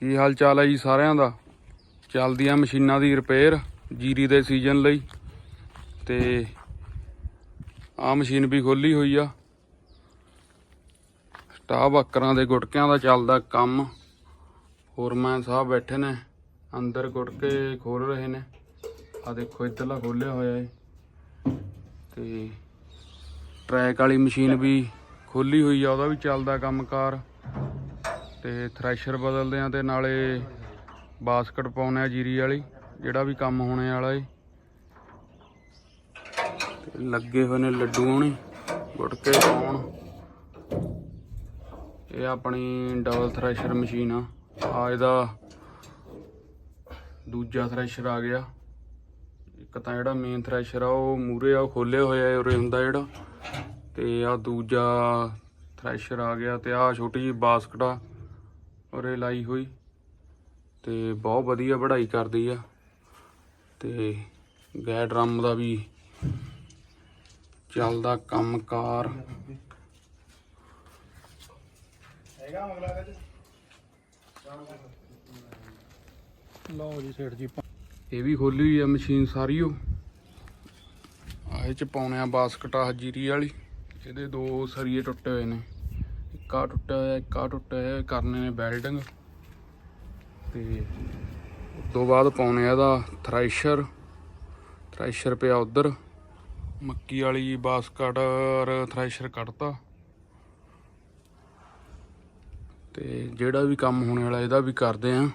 ਕੀ ਹਾਲ ਚਾਲ ਹੈ ਜੀ ਸਾਰਿਆਂ ਦਾ? ਚੱਲਦੀ ਆ ਮਸ਼ੀਨਾਂ ਦੀ ਰਿਪੇਅਰ ਜੀਰੀ ਦੇ ਸੀਜ਼ਨ ਲਈ ਤੇ ਆ ਮਸ਼ੀਨ ਵੀ ਖੋਲੀ ਹੋਈ ਆ। ਸਟਾਫ ਬੱਕਰਾਂ ਦੇ ਗੁਟਕਿਆਂ ਦਾ ਚੱਲਦਾ ਕੰਮ। ਫੋਰਮੈਨ ਸਾਹਿਬ ਬੈਠੇ ਨੇ, ਅੰਦਰ ਗੁਟਕੇ ਖੋਲ ਰਹੇ ਨੇ। ਆ ਦੇਖੋ ਇੱਧਰਲਾ ਖੋਲਿਆ ਹੋਇਆ ਏ। ਤੇ ਟਰੈਕ ਵਾਲੀ ਮਸ਼ੀਨ ਵੀ ਖੋਲੀ ਹੋਈ ਆ, ਉਹਦਾ ਵੀ ਚੱਲਦਾ ਕੰਮਕਾਰ। ਤੇ ਥ੍ਰੈਸ਼ਰ ਬਦਲਦੇ ਆ ਤੇ ਨਾਲੇ ਬਾਸਕਟ ਪਾਉਣੇ ਆ ਜੀਰੀ ਵਾਲੀ, ਜਿਹੜਾ ਵੀ ਕੰਮ ਹੋਣੇ ਵਾਲਾ ਏ। ਲੱਗੇ ਹੋਏ ਨੇ ਲੱਡੂ ਹੋਣੀ, ਗੁਟਕੇ ਪਾਉਣ। ਇਹ ਆਪਣੀ ਡਬਲ ਥ੍ਰੈਸ਼ਰ ਮਸ਼ੀਨ ਆ। ਆ ਇਹਦਾ ਦੂਜਾ ਥ੍ਰੈਸ਼ਰ ਆ ਗਿਆ। ਇੱਕ ਤਾਂ ਜਿਹੜਾ ਮੇਨ ਥ੍ਰੈਸ਼ਰ ਆ, ਉਹ ਮੂਰੇ ਆ, ਉਹ ਖੋਲਿਆ ਹੋਇਆ ਹੈ ਉਰੇ ਹੁੰਦਾ ਜਿਹੜਾ। ਤੇ ਆ ਦੂਜਾ ਥ੍ਰੈਸ਼ਰ ਆ ਗਿਆ ਤੇ ਆ ਛੋਟੀ ਜਿਹੀ ਬਾਸਕਟ ਆ। ਉਰੇ ਲਾਈ ਹੋਈ ਤੇ ਬਹੁਤ ਵਧੀਆ ਵਢਾਈ ਕਰਦੀ ਆ ਤੇ ਗੈ ਡਰਮ ਦਾ ਵੀ ਚੱਲਦਾ ਕੰਮਕਾਰ। ਲਓ ਜੀ ਸੇਠ ਜੀ ਇਹ ਵੀ ਖੋਲੀ ਹੋਈ ਆ ਮਸ਼ੀਨ ਸਾਰੀ ਉਹ। ਆ ਇਹ ਚ ਪਾਉਣੇ ਆ ਬਾਸਕਟ ਆ ਜੀਰੀ ਵਾਲੀ। ਇਹਦੇ ਦੋ ਸਰੀਏ ਟੁੱਟੇ ਹੋਏ ਨੇ। ਇੱਕ ਆ ਟੁੱਟਿਆ ਹੋਇਆ, ਇੱਕ ਆ ਟੁੱਟਿਆ ਹੋਇਆ ਕਰਨੇ ਨੇ ਵੈਲਡਿੰਗ ਤੇ ਉਸ ਤੋਂ ਬਾਅਦ ਪਾਉਣੇ ਆ ਇਹਦਾ ਥ੍ਰੈਸ਼ਰ ਥ੍ਰੈਸ਼ਰ ਪਿਆ ਉਧਰ। ਮੱਕੀ ਵਾਲੀ ਬਾਸਕਟ ਔਰ ਥ੍ਰੈਸ਼ਰ ਕੱਢਤਾ। ਤੇ ਜਿਹੜਾ ਵੀ ਕੰਮ ਹੋਣੇ ਵਾਲਾ, ਇਹਦਾ ਵੀ ਕਰਦੇ ਆ।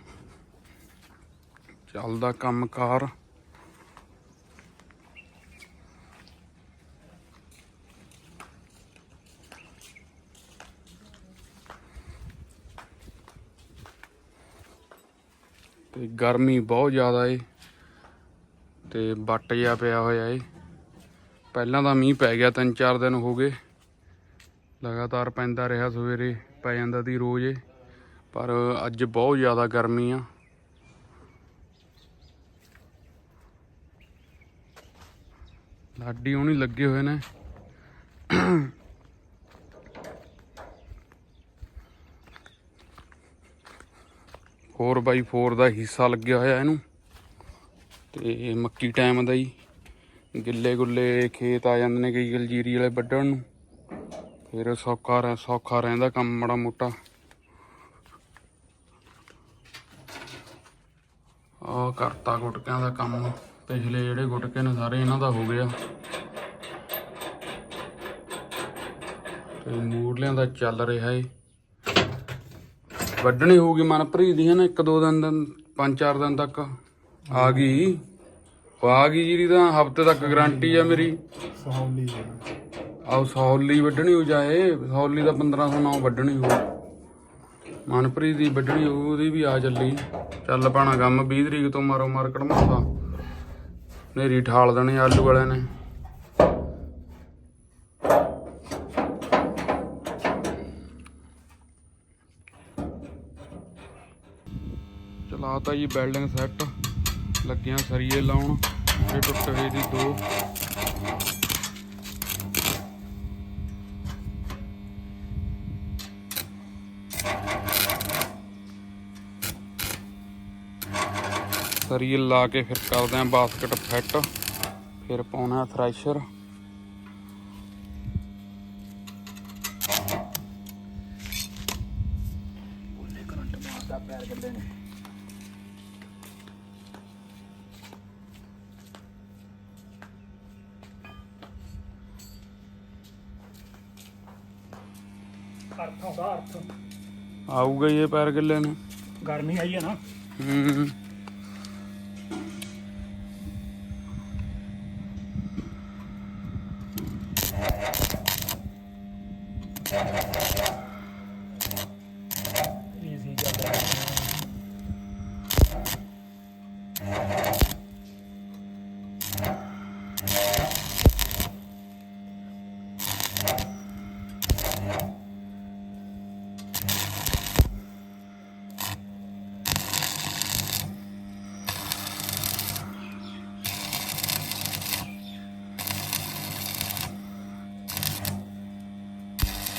ਚੱਲਦਾ ਕੰਮਕਾਰ। ਤੇ ਗਰਮੀ ਬਹੁਤ ਜ਼ਿਆਦਾ ਏ। ਤੇ ਵੱਟ ਜਿਹਾ ਪਿਆ ਹੋਇਆ ਏ। ਪਹਿਲਾਂ ਤਾਂ ਮੀਂਹ ਪੈ ਗਿਆ, ਤਿੰਨ ਚਾਰ ਦਿਨ ਹੋ ਗਏ। ਲਗਾਤਾਰ ਪੈਂਦਾ ਰਿਹਾ ਸਵੇਰੇ, ਪੈ ਜਾਂਦਾ ਦੀ ਰੋਜ਼ ਏ। ਪਰ ਅੱਜ ਬਹੁਤ ਜ਼ਿਆਦਾ ਗਰਮੀ ਆ। ਲਾਡੀ ਹੁਣੀ ਲੱਗੇ ਹੋਏ ਨੇ। ਫੋਰ ਬਾਈ 4 ਦਾ ਹਿੱਸਾ ਲੱਗਿਆ ਹੋਇਆ ਇਹਨੂੰ। ਤੇ ਮੱਕੀ ਟਾਈਮ ਦਾ ਹੀ ਗਿੱਲੇ ਗੁੱਲੇ ਖੇਤ ਆ ਜਾਂਦੇ ਨੇ ਕਈ ਗਲਜੀਰੀ ਵਾਲੇ ਵੱਢਣ ਨੂੰ। ਫਿਰ ਸੌਖਾ ਰਹਿ, ਸੌਖਾ ਰਹਿੰਦਾ ਕੰਮ ਮਾੜਾ ਮੋਟਾ। ਆ ਕਰਤਾ ਗੁਟਕਿਆਂ ਦਾ ਕੰਮ। ਪਿਛਲੇ ਜਿਹੜੇ ਗੁਟਕੇ ਨੇ ਸਾਰੇ ਇਹਨਾਂ ਦਾ ਹੋ ਗਿਆ। ਤੇ ਮੂਰਲਿਆਂ ਦਾ ਚੱਲ ਰਿਹਾ ਏ। ਵੱਢਣੀ ਹੋਊਗੀ ਮਨਪ੍ਰੀਤ ਦੀ ਹੈ ਨਾ ਇੱਕ ਦੋ ਦਿਨ ਦਿਨ ਪੰਜ ਚਾਰ ਦਿਨ ਤੱਕ। ਆ ਗਈ। ਉਹ ਆ ਗਈ ਜਿਹੜੀ ਤਾਂ ਹਫ਼ਤੇ ਤੱਕ ਗਾਰੰਟੀ ਆ ਮੇਰੀ। ਸਹੌਲੀ ਆਹ ਸੌਲੀ ਵੱਢਣੀ ਹੋ ਜਾਏ ਸੌਲੀ ਦਾ 1509 ਵੱਢਣੀ ਹੋ ਮਨਪ੍ਰੀਤ ਦੀ ਵੱਢਣੀ ਹੋਊ, ਉਹਦੀ ਵੀ ਆ ਚੱਲੀ। ਚੱਲ ਪਾਣਾ ਕੰਮ 20 ਤਰੀਕ ਤੋਂ ਮਾਰੋ ਮਾਰਕਟ ਮੱਥਾ ਨੇਰੀ ਠਾਲ ਦੇਣੇ ਆਲੂ ਵਾਲਿਆਂ ਨੇ। ਚਲਾਤਾ ਜੀ ਬਿਲਡਿੰਗ ਸੈੱਟ ਲੱਗਿਆ ਸਰੀਏ ਲਾਉਣ ਇਹ ਟੁੱਟ ਗਏ ਦੀ ਦੋ। ਸਰੀਏ ਲਾ ਕੇ ਫਿਰ ਕਰਦੇ ਆਂ ਬਾਸਕਟ ਫਿੱਟ, ਫਿਰ ਪਾਉਣਾ ਥ੍ਰੈਸ਼ਰ। ਕਰੰਟ ਮਾਰਦਾ ਪੈਰ ਗੱਲੇ ਨੇ। ਅਰਥ ਆਊਗਾ ਹੀ ਇਹ ਪੈਰ ਗਿੱਲੇ ਨੇ। ਗਰਮੀ ਆਈ ਹੈ ਨਾ। ਹੂੰ ਈਜ਼ੀ ਚੱਲ ਰਿਹਾ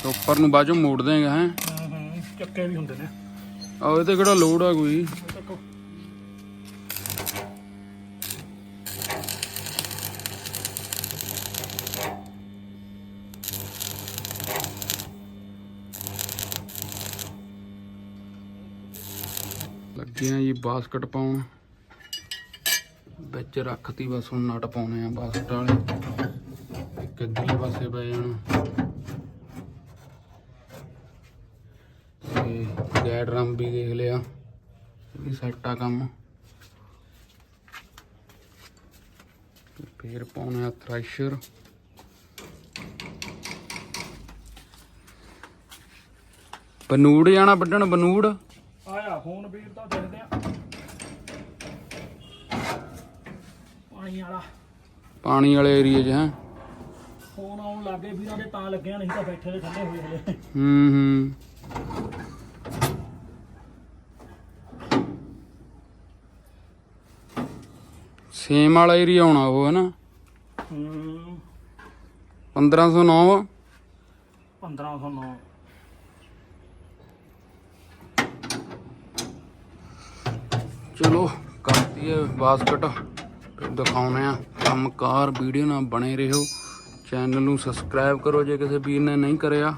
ਤੇ ਉੱਪਰ ਨੂੰ ਬਾਜੂ ਮੋੜ ਦੇਗਾ ਹੈ ਹੂੰ। ਹੂੰ ਚੱਕੇ ਵੀ ਹੁੰਦੇ ਨੇ। ਆ ਇਹਦੇ ਕਿਹੜਾ ਲੋਡ ਆ ਕੋਈ? ਚੱਕੋ ਲੱਗੇ ਆ ਜੀ ਬਾਸਕਟ ਪਾਉਣ। ਵਿੱਚ ਰੱਖਤੀ ਬਸ ਹੁਣ ਨਟ ਪਾਉਣੇ ਆ ਬਾਸਕਟ ਵਾਲੇ। ਇੱਕ ਇੱਧਰਲੇ ਪਾਸੇ ਪੈ ਜਾਣ। ਤੇ ਗੈਡ ਰੰਮ ਵੀ ਦੇਖ ਲਿਆ। ਇਹ ਵੀ ਸੈੱਟ ਆ ਕੰਮ। ਫੇਰ ਪਾਉਣੇ ਥ੍ਰੈਸ਼ਰ ਬਨੂੜ ਜਾਣਾ ਵੱਢਣ ਬਨੂੜ। ਆਇਆ ਫੋਨ ਵੀਰ ਤਾਂ ਦੇਖਦੇ ਆ। ਪਾਣੀ ਵਾਲਾ। ਪਾਣੀ ਵਾਲੇ ਏਰੀਏ 'ਚ ਹੈ। ਫੋਨ ਆਉਣ ਲੱਗੇ ਵੀਰਾਂ ਦੇ ਤਾਂ ਲੱਗਿਆ ਨਹੀਂ ਤਾਂ ਬੈਠੇ ਦੇ ਠੰਡੇ ਹੋਏ ਹਲੇ ਹੂੰ ਹੂੰ। ਸੇਮ ਵਾਲਾ ਏਰੀਆ ਆਉਣਾ ਉਹ ਹੈ ਨਾ? ਹੂੰ 1509 1509 ਚਲੋ ਕਰਤੀ ਹੈ ਬਾਸਕਟ ਦਿਖਾਉਨੇ ਆ ਕੰਮਕਾਰ ਵੀਡੀਓ ਨਾਲ ਬਣੇ ਰਹੋ। ਚੈਨਲ ਨੂੰ ਸਬਸਕ੍ਰਾਈਬ ਕਰੋ ਜੇ ਕਿਸੇ ਵੀਰ ਨੇ ਨਹੀਂ ਕਰਿਆ।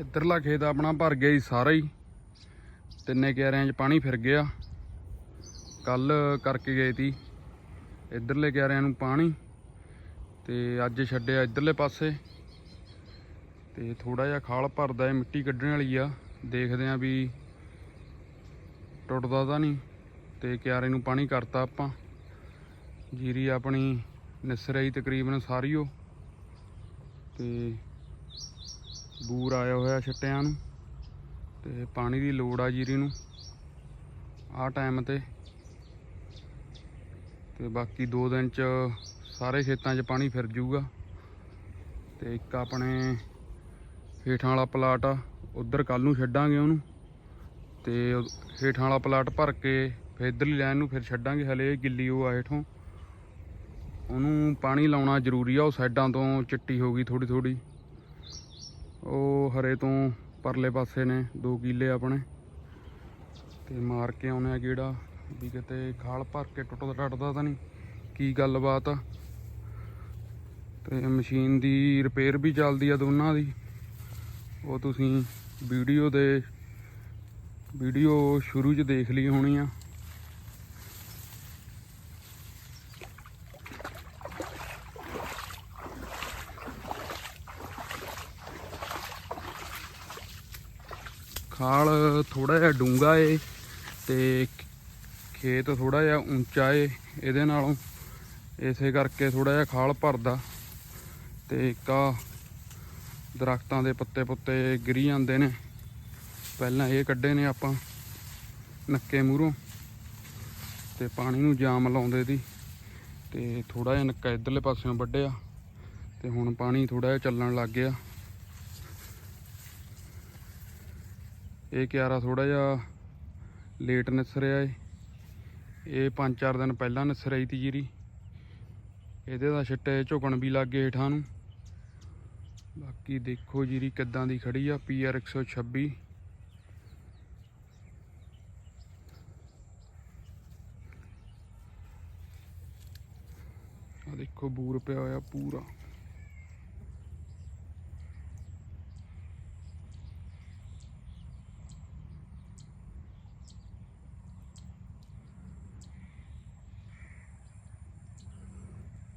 ਇੱਧਰਲਾ ਖੇਤ ਆਪਣਾ ਭਰ ਗਿਆ ਜੀ ਸਾਰਾ ਹੀ। ਤਿੰਨੇ ਕਿਆਰਿਆਂ 'ਚ ਪਾਣੀ ਫਿਰ ਗਿਆ। ਕੱਲ ਕਰਕੇ ਗਏ ਤੀ। ਇੱਧਰਲੇ ਕਿਆਰਿਆਂ ਨੂੰ ਪਾਣੀ ਤੇ ਅੱਜ ਛੱਡਿਆ ਇੱਧਰਲੇ ਪਾਸੇ। ਤੇ ਥੋੜਾ ਜਿਹਾ ਖਾਲ ਭਰਦਾ ਹੈ ਮਿੱਟੀ ਕੱਢਣ ਵਾਲੀ ਆ। ਦੇਖਦੇ ਆ ਵੀ ਟੁੱਟਦਾ ਤਾਂ ਨਹੀਂ ਤੇ ਕਿਆਰੇ ਨੂੰ ਪਾਣੀ ਕਰਤਾ ਆਪਾਂ। ਜੀਰੀ ਆਪਣੀ ਨਿਸਰਈ ਤਕਰੀਬਨ ਸਾਰੀ ਓ ਤੇ ਬੂਰ ਆਇਆ ਹੋਇਆ ਛੱਟਿਆਂ ਨੂੰ। ਤੇ ਪਾਣੀ ਦੀ ਲੋੜ ਆ ਜੀਰੀ ਨੂੰ। ਆਹ ਟਾਈਮ ਤੇ ਤੇ ਬਾਕੀ 2 ਦਿਨ ਚ ਸਾਰੇ ਖੇਤਾਂ 'ਚ ਪਾਣੀ ਫਿਰ ਜਾਊਗਾ ਤੇ ਇੱਕ ਆਪਣੇ ਹੇਠਾਂ ਵਾਲਾ ਪਲਾਟ ਆ, ਉਧਰ ਕੱਲ ਨੂੰ ਛੱਡਾਂਗੇ ਉਹਨੂੰ। ਤੇ ਹੇਠਾਂ ਵਾਲਾ ਪਲਾਟ ਭਰ ਕੇ ਫਿਰ ਇਧਰਲੀ ਲਾਈਨ ਨੂੰ ਫਿਰ ਛੱਡਾਂਗੇ, ਹਲੇ ਗਿੱਲੀ ਉਹ ਆ ਹੇਠੋਂ। ਉਹਨੂੰ ਪਾਣੀ ਲਾਉਣਾ ਜ਼ਰੂਰੀ ਆ, ਉਹ ਸਾਈਡਾਂ ਤੋਂ ਚਿੱਟੀ ਹੋ ਗਈ ਥੋੜੀ ਥੋੜੀ ਉਹ ਹਰੇ ਤੋਂ ਪਰਲੇ ਪਾਸੇ ਨੇ 2 ਕਿੱਲੇ ਆਪਣੇ। ਤੇ ਮਾਰ ਕੇ ਆਉਣੇ ਆ ਕਿਹੜਾ? ਵੀ ਕਿਤੇ ਖਾਲ ਭਰ ਕੇ ਟੁੱਟਦਾ ਟੱਟਦਾ ਤਾਂ ਨਹੀਂ। ਕੀ ਗੱਲਬਾਤ ਆ? ਤੇ ਮਸ਼ੀਨ ਦੀ ਰਿਪੇਅਰ ਵੀ ਚੱਲਦੀ ਆ ਦੋਨਾਂ ਦੀ। ਉਹ ਤੁਸੀਂ ਵੀਡੀਓ ਦੇ ਵੀਡੀਓ ਸ਼ੁਰੂ 'ਚ ਦੇਖ ਲਈ ਹੋਣੀ ਆ। ਖਾਲ ਥੋੜਾ ਜਿਹਾ ਡੂੰਗਾ ਏ ਤੇ ਖੇਤ ਥੋੜਾ ਜਿਹਾ ਉੱਚਾ ਏ, ਇਹਦੇ ਨਾਲੋਂ ਇਸੇ ਕਰਕੇ ਥੋੜਾ ਜਿਹਾ ਖਾਲ ਭਰਦਾ। ਤੇ ਇੱਕ ਆਹ ਦਰਖਤਾਂ ਦੇ ਪੱਤੇ ਪੁੱਤੇ ਗਿਰੀ ਜਾਂਦੇ ਨੇ। ਪਹਿਲਾਂ ਇਹ ਕੱਢੇ ਨੇ ਆਪਾਂ ਨੱਕੇ ਮੂਹਰੋਂ। ਤੇ ਪਾਣੀ ਨੂੰ ਜਾਮ ਲਾਉਂਦੇ ਦੀ ਤੇ ਥੋੜਾ ਜਿਹਾ ਨੱਕਾ ਇਧਰਲੇ ਪਾਸਿਓਂ ਵੱਢਿਆ। ਤੇ ਹੁਣ ਪਾਣੀ ਥੋੜਾ ਜਿਹਾ ਚੱਲਣ ਲੱਗ ਗਿਆ। ਇਹ ਕਿਆਰਾ ਥੋੜਾ ਜਿਹਾ ਲੇਟ ਨਿਸਰਿਆ ਏ। ਇਹ 5-4 ਦਿਨ ਪਹਿਲਾਂ ਨਿਸਰਾਈ ਤੀ ਜੀਰੀ। ਇਹਦੇ ਦਾ ਛਿੱਟੇ ਝੁਕਣ ਵੀ ਲੱਗ ਗਏ ਹੇਠਾਂ ਨੂੰ। ਬਾਕੀ ਦੇਖੋ ਜੀਰੀ ਕਿੱਦਾਂ ਦੀ ਖੜੀ ਆ ਪੀਆਰ 126 ਆ ਦੇਖੋ ਬੂਰ ਪਿਆ ਹੋਇਆ ਪੂਰਾ।